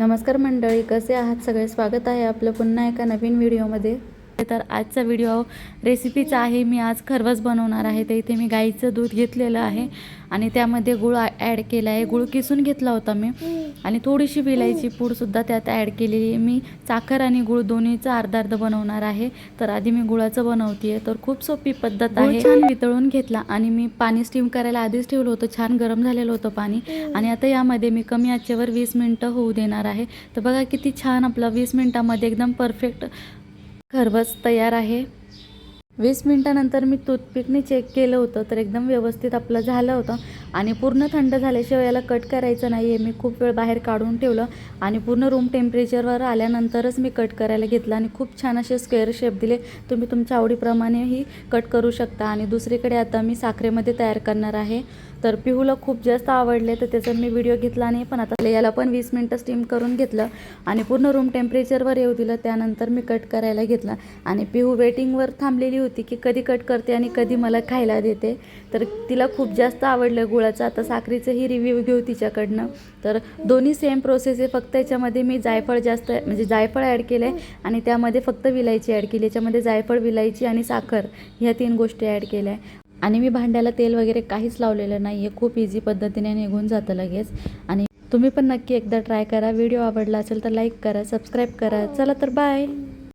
नमस्कार मंडळी कसे आहात? सगळे स्वागत आहे आपलं पुन्हा एका नवीन व्हिडिओमध्ये. तर आजचा व्हिडिओ रेसिपीचा आहे. मी आज खरवस बनवणार आहे. तर इथे मी गाईचं दूध घेतलेलं आहे. आणि त्यामध्ये गुळ ॲड केला आहे. गुळ किसून घेतला होता मी. आणि थोडीशी विलायची पूडसुद्धा त्यात ॲड केलेली आहे. मी साखर आणि गुळ दोन्हीचं अर्धा अर्ध बनवणार आहे. तर आधी मी गुळाचं बनवते तर खूप सोपी पद्धत आहे. छान वितळून घेतला. आणि मी पाणी स्टीम करायला आधीच ठेवलं होतं. छान गरम झालेलं होतं पाणी. आणि आता यामध्ये मी कमी आचेवर वीस मिनटं होऊ देणार आहे. तर बघा किती छान आपलं वीस मिनटामध्ये एकदम परफेक्ट खरवस तयार आहे. वीस मिनटानंतर मी टूथपिकने चेक केलं होतं तर एकदम व्यवस्थित आपलं झालं होतं. आणि पूर्ण थंड झाल्याशिवाय याला कट करायचं नाही आहे मी खूप वेळ बाहेर काढून ठेवलं आणि पूर्ण रूम टेम्परेचरवर आल्यानंतरच मी कट करायला घेतलं आणि खूप छान असे स्क्वेअर शेप दिले. तुम्ही तुमच्या आवडीप्रमाणेही कट करू शकता. आणि दुसरीकडे आता मी साखरेमध्ये तयार करणार आहे. तर पिहूला खूप जास्त आवडले तर त्याचा मी व्हिडिओ घेतला नाही पण आता याला पण वीस मिनटं स्टीम करून घेतलं आणि पूर्ण रूम टेम्परेचरवर येऊ दिलं. त्यानंतर मी कट करायला घेतला. आणि पिहू वेटिंगवर थांबलेली होती की कधी कट करते आणि कधी मला खायला देते. तर तिला खूप जास्त आवडलं. गुळाचा आता साखरेचंही रिव्ह्यू घेऊ तिच्याकडनं. तर दोन्ही सेम प्रोसेस आहे. फक्त याच्यामध्ये मी जायफळ जास्त म्हणजे जायफळ ॲड केलं आहे आणि त्यामध्ये फक्त विलायची ॲड केली. याच्यामध्ये जायफळ विलायची आणि साखर ह्या तीन गोष्टी ॲड केल्या. आहे आणि मी भांड्याला तेल वगैरे काहीच लावलेलं नाही आहे खूप इझी पद्धतीने निघून जातं लगेच. आणि तुम्ही पण नक्की एकदा ट्राय करा. व्हिडिओ आवडला असेल तर लाईक करा सबस्क्राईब करा. चला तर बाय